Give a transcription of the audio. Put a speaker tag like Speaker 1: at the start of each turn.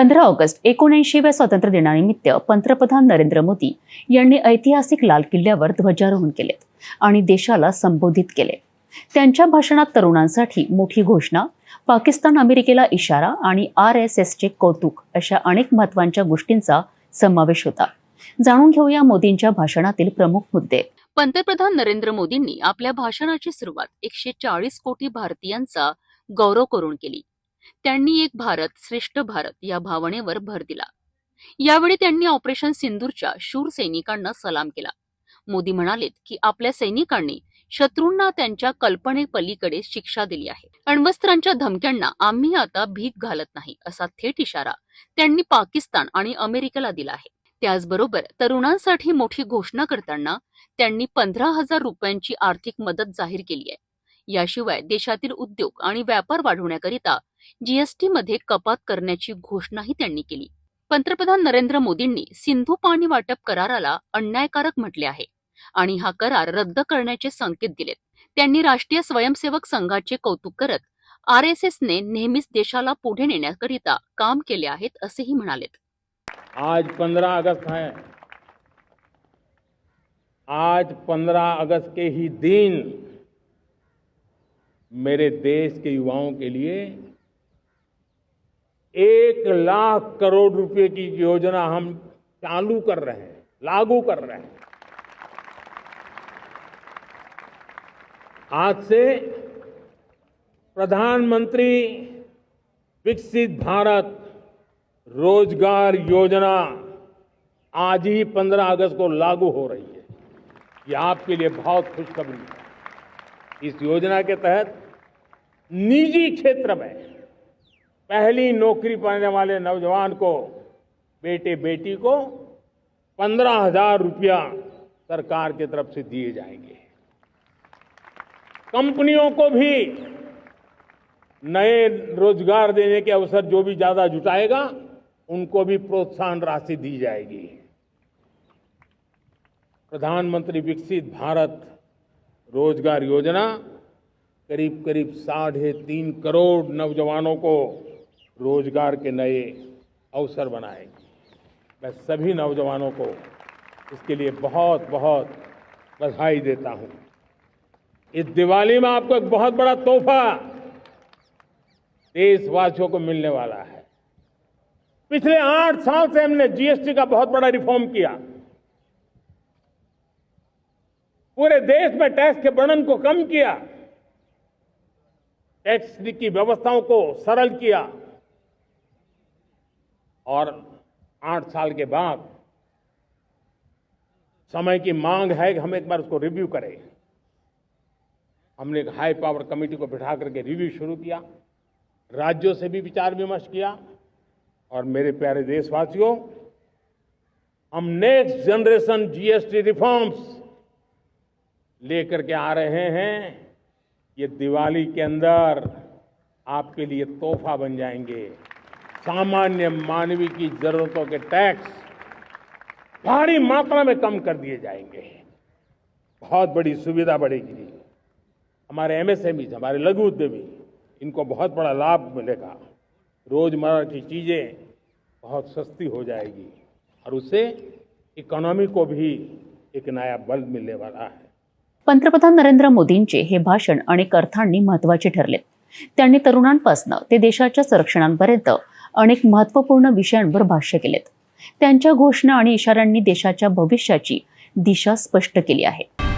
Speaker 1: पंधरा ऑगस्ट एकोणऐंशीव्या स्वातंत्र्य दिनानिमित्त पंतप्रधान नरेंद्र मोदी यांनी ऐतिहासिक लाल किल्ल्यावर ध्वजारोहण केले आणि देशाला संबोधित केले. त्यांच्या भाषणात तरुणांसाठी मोठी घोषणा पाकिस्तान अमेरिकेला इशारा आणि आर एस एसचे कौतुक अशा अनेक महत्वांच्या गोष्टींचा समावेश होता. जाणून घेऊया मोदींच्या भाषणातील प्रमुख मुद्दे.
Speaker 2: पंतप्रधान नरेंद्र मोदींनी आपल्या भाषणाची सुरुवात एकशे चाळीस कोटी भारतीयांचा गौरव करून केली. त्यांनी एक भारत श्रेष्ठ भारत या भावनेवर भर दिला. यावेळी त्यांनी ऑपरेशन सिंदूरच्या शूर सैनिकांना सलाम केला. मोदी म्हणालेत की आपल्या सैनिकांनी शत्रूंना त्यांच्या कल्पनेपलीकडे शिक्षा दिली आहे. अण्वस्त्रांच्या धमक्यांना आम्ही आता भीक घालत नाही असा थेट इशारा त्यांनी पाकिस्तान आणि अमेरिकेला दिला आहे. त्याचबरोबर तरुणांसाठी मोठी घोषणा करताना त्यांनी पंधरा हजार रुपयांची आर्थिक मदत जाहीर केली आहे. याशिवाय देशातील उद्योग आणि व्यापार वाढवण्याकरिता जीएसटीमध्ये कपात करण्याची घोषणाही त्यांनी केली. पंतप्रधान नरेंद्र मोदींनी सिंधू पाणी वाटप कराराला अन्यायकारक म्हटले आहे आणि हा करार रद्द करण्याचे संकेत दिलेत. त्यांनी राष्ट्रीय स्वयंसेवक संघाचे कौतुक करत आर एस एसने नेहमीच देशाला पुढे नेण्याकरिता काम केले आहेत असेही म्हणालेत.
Speaker 3: आज 15 अगस्त है आज 15 अगस्त के ही दिन मेरे देश के युवाओं के लिए एक लाख करोड़ रुपए की योजना हम चालू कर रहे हैं, लागू कर रहे हैं। आज से प्रधानमंत्री विकसित भारत रोज़गार योजना आज ही 15 अगस्त को लागू हो रही है। ये आपके लिए बहुत खुशखबरी है। इस योजना के तहत निजी क्षेत्र में पहली नौकरी पाने वाले नौजवान को, बेटे, बेटी को पंद्रह हज़ार रुपया सरकार की तरफ़ से दिए जाएँगे। कंपनियों को भी नए रोज़गार देने के अवसर जो भी ज़्यादा जुटाएगा, उनको भी प्रोत्साहन राशि दी जाएगी। प्रधानमंत्री विकसित भारत रोज़गार योजना करीब करीब साढ़े तीन करोड़ नौजवानों को रोज़गार के नए अवसर बनाएगी। मैं सभी नौजवानों को इसके लिए बहुत बहुत बधाई देता हूँ। इस दिवाली में आपको एक बहुत बड़ा तोहफा देशवासियों को मिलने वाला है। पिछले आठ साल से हमने जीएसटी का बहुत बड़ा रिफॉर्म किया। पूरे देश में टैक्स के वर्णन को कम किया। टैक्स की व्यवस्थाओं को सरल किया। और आठ साल के बाद समय की मांग है कि हम एक बार उसको रिव्यू करें। हमने एक हाई पावर कमेटी को बिठा करके रिव्यू शुरू किया, राज्यों से भी विचार विमर्श किया और मेरे प्यारे देशवासियों, हम नेक्स्ट जनरेशन जीएसटी रिफॉर्म्स लेकर के आ रहे हैं। ये दिवाली के अंदर आपके लिए तोहफा बन जाएँगे। सामान्य मानवीय की जरूरतों के टैक्स भारी मात्रा में कम कर दिए जाएँगे। बहुत बड़ी सुविधा बढ़ेगी। हमारे एमएसएमई हमारे लघु उद्यमी, इनको बहुत बड़ा लाभ मिलेगा। रोज़मर्रा की चीज़ें बहुत सस्ती हो जाएगी और उससे इकोनॉमी को भी एक नया बल मिलने वाला है।
Speaker 1: पंतप्रधान नरेंद्र मोदींचे हे भाषण अनेक अर्थांनी महत्वाचे ठरले. त्यांनी तरुणांपासून ते देशाच्या संरक्षणांपर्यंत अनेक महत्त्वपूर्ण विषयांवर भाष्य केलेत. त्यांच्या घोषणा आणि इशाऱ्यांनी देशाच्या भविष्याची दिशा स्पष्ट केली आहे.